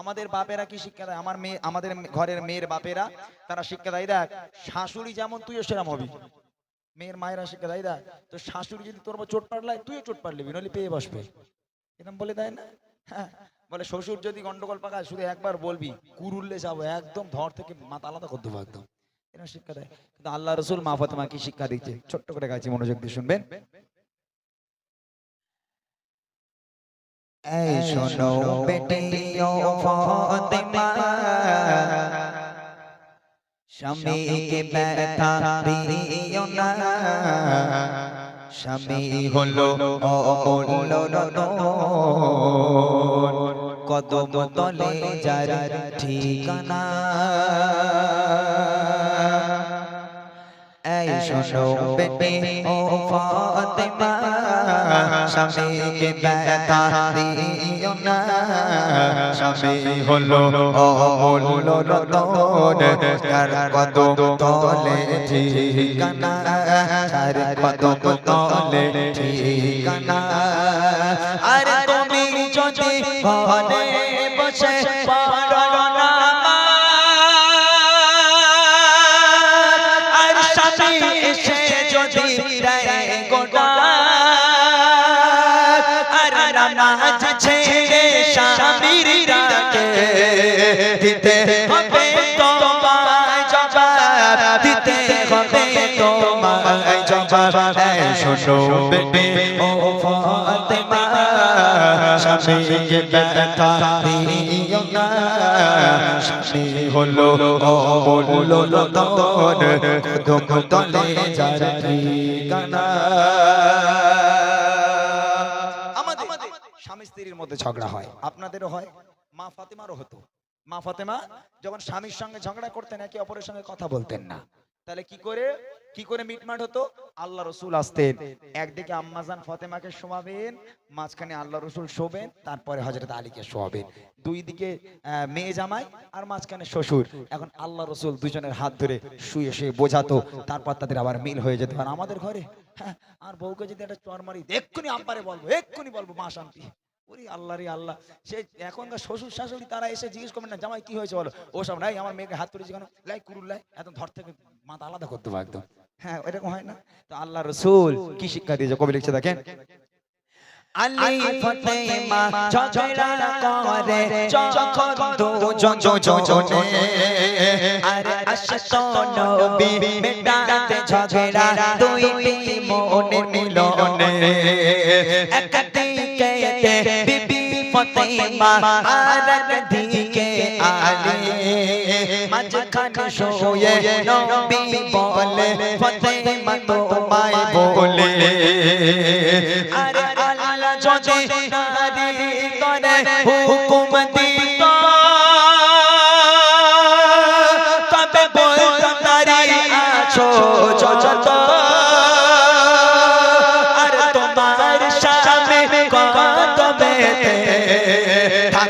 আমাদের বাপেরা কি শিক্ষা দেয়? আমার মেয়ে, আমাদের ঘরের মেয়ের বাপেরা, তারা শিক্ষা দেয়, দেখ, শাশুড়ি যেমন, তুইও সেরম হবি। মেয়ের মায়েরা শিক্ষা দেয়, দেখ, তো শাশুড়ি যদি তোর চোট পারলায় তুইও চোট পারলিবি নইলে পেয়ে বসবে। এরকম বলে দেয় না? হ্যাঁ বলে শ্বশুর যদি গন্ডগোল পাকায়, শুধু একবার বলবি, কুরুল্লে যাব, একদম ধর থেকে মাথা আলাদা করে দেবো, একদম। এরকম শিক্ষা দেয়। কিন্তু আল্লাহ রসুল মা ফাতেমা কি শিক্ষা দিচ্ছে? ছোট্ট করে গাইছি, মনোযোগ দিয়ে শুনবেন। এই শোনো বেটিও ফাতেমা। স্বামীকে ব্যথা দিও না। স্বামী হলো অমূল্য রতন। কদম তলে যার ঠিকানা। এই শোনো বেটি ও ফাতেমা। স্বামীকে ব্যথা দিও না। স্বামী হলো অমূল্য রতন তার কদম তলে ঠিকানা। তার স্বামী স্বামী স্ত্রীর মধ্যে ঝগড়া হয়, আপনাদেরও হয়, মা ফাতেমারও হতো। মা ফাতেমা যখন স্বামীর সঙ্গে ঝগড়া করতেন, একে অপরের সঙ্গে কথা বলতেন না। তাহলে কি করে? কি করে মিটমাট হতো? আল্লাহ রসুল আসতেন। একদিকে আম্মাজান ফাতেমাকে শোয়াবেন, মাঝখানে আল্লাহ রসুল শোবেন, তারপরে হজরত আলীকে শোয়াবেন। দুই দিকে মেয়ে জামাই আর মাঝখানে শ্বশুর। এখন আল্লাহ রসুল দুজনের হাত ধরে শুয়ে শুয়ে বোঝাতো, তারপর তাদের আবার মিল হয়ে যেত। আর আমাদের ঘরে হ্যাঁ আর বউকে যদি একটা চর মারি এক্ষুনি আম্পারে বলব, এক্ষুনি বলব, মা শান্তি। ওরে আল্লাহ রে আল্লাহ। সে এখনকার শ্বশুর শাশুড়ি তারা এসে জিজ্ঞেস করবেন না, জামাই, কি হয়েছে বলো? ও সব, নাই, আমার মেয়েকে হাত তুলেছি কেন? লাই, কুরুল লাই এত ধর থেকে মাথা আলাদা করতে হবে একদম। হ্যাঁ এরকম হয় না। তো আল্লাহ রসুল কি শিক্ষা দিয়েছে, কবি লিখছে দেখেন। আলী ফাতেমা ঝগড়া করে যখন দুজন দুজনে আরে আসতো নবী মেটাতে ঝগড়া, দুইটি মনে মিলনে বিবি ফাতেমা আর একদিকে আলী মাঝখানে শুয়ে নবী বলে ফাতেমা তোমায় বলে আরে আল্লাহ যদি নারী করে হুকুম দিত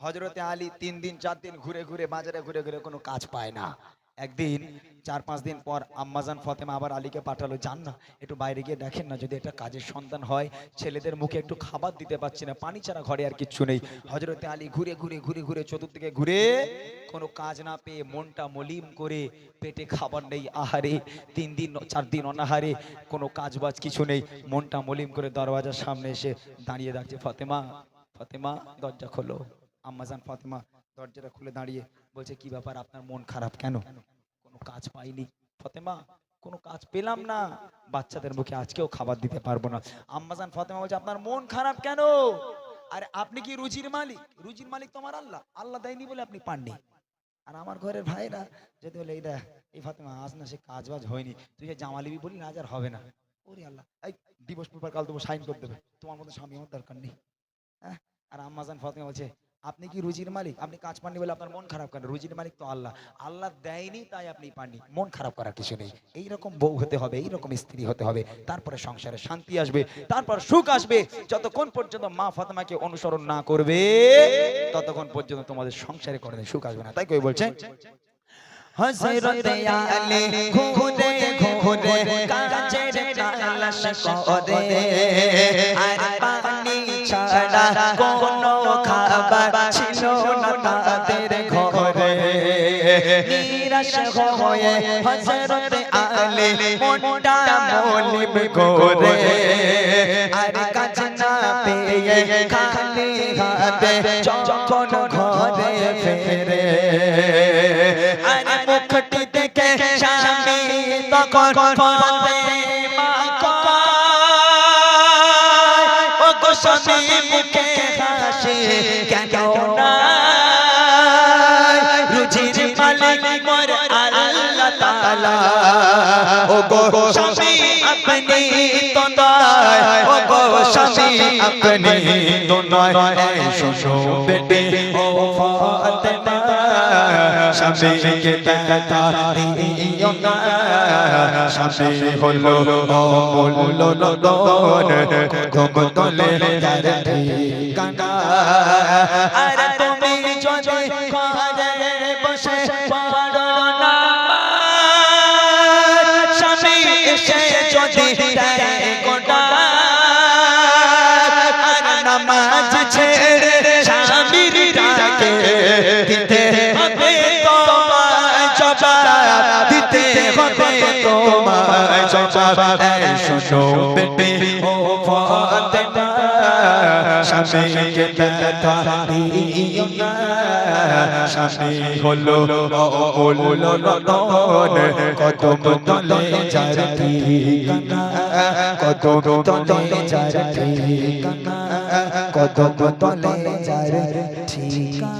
হজরতে আলী তিন দিন, চার দিন ঘুরে ঘুরে বাজারে ঘুরে ঘুরে কোনো কাজ পায় না। একদিন, চার পাঁচ দিন পর আম্মাজান ফতেমা আবার আলীকে পাঠালো যান না, একটু বাইরে গিয়ে দেখেন না, যদি একটা কাজের সন্তান হয়, ছেলেদের মুখে একটু খাবার দিতে পারছি না, পানি ছাড়া ঘরে আর কিচ্ছু নেই। হজরতে আলী ঘুরে ঘুরে ঘুরে ঘুরে চতুর্দিকে ঘুরে কোনো কাজ না পেয়ে মনটা মলিম করে পেটে খাবার নেই, আহারে, তিন দিন, চার দিন অনাহারে, কোনো কাজ বাজ কিছু নেই, মনটা মলিম করে দরওয়াজার সামনে এসে দাঁড়িয়ে থাকছে ফতেমা ফতেমা, দরজা খোলো। আম্মাজান ফাতেমা দরজাটা খুলে দাঁড়িয়ে বলছে, কি ব্যাপার? আপনার মন খারাপ কেন? কোনো কাজ পাইনি ফতেমা, কোনো কাজ পেলাম না। বাচ্চাদের মুখে আজকেও খাবার দিতে পারব না। আম্মাজান ফাতেমা বলছে, আপনার মন খারাপ কেন? আরে, আপনি কি রুজির মালিক? রুজির মালিক তোমার আল্লাহ। আল্লাহ দেয়নি বলে আপনি পাননি। আর আমার ঘরের ভাইরা যদি বলে এইটা এই ফাতেমা, আজ না সে কাজ বাজ হয়নি। তুই যে জামালিবি বলি না, আজ আর হবে না। ওরে আল্লাহ, এই ডিভোর্স পেপার কাল দেবো সাইন করে দেবে। তোমার মতো স্বামী আমার দরকার নেই। হ্যাঁ? আর আম্মাজান ফাতেমা বলছে আপনি কি রুজির মালিক? আপনি কাজ পাননি বলে আপনার মন খারাপ করেন রুজির মালিক তো আল্লাহ। আল্লাহ দেয়নি তাই আপনি পাননি। মন খারাপ করার কিছু নেই। এইরকম বউ হতে হবে এইরকম স্ত্রী হতে হবে। তারপরে সংসারে শান্তি আসবে তারপর সুখ আসবে। যতক্ষণ পর্যন্ত মা ফাতেমাকে অনুসরণ না করবে ততক্ষণ পর্যন্ত তোমাদের সংসারে কোনো সুখ আসবে না। তাই কই বলছে? হযরত আলী ঘুরে ঘুরে কাজের তালাশ করে আর পানি ছাড়া নিরাশ হয়ে হযরত আলী মোটা মলিম করে। আর কাজ না পেয়ে খালি হাতে যখন ঘরে ফেরে। আর মুখটি দেখে স্বামী তখন ফতে মা কয়, ও গো গো স্বামী আপনি তো নয়। নামাজ ছেড়ে স্বামীর ডাকে, দিতে হবে তোমায় জবাব, দিতে হবে তোমায় জবাব। শোনো বেটি, ও ফাতেমা স্বামীকে দেখা দিও না স্বামী হলো অমূল্য রতন, কদম তলে যার ঠিকানা, কদম তলে যার ঠিকানা। কদম তলে যার ঠিকানা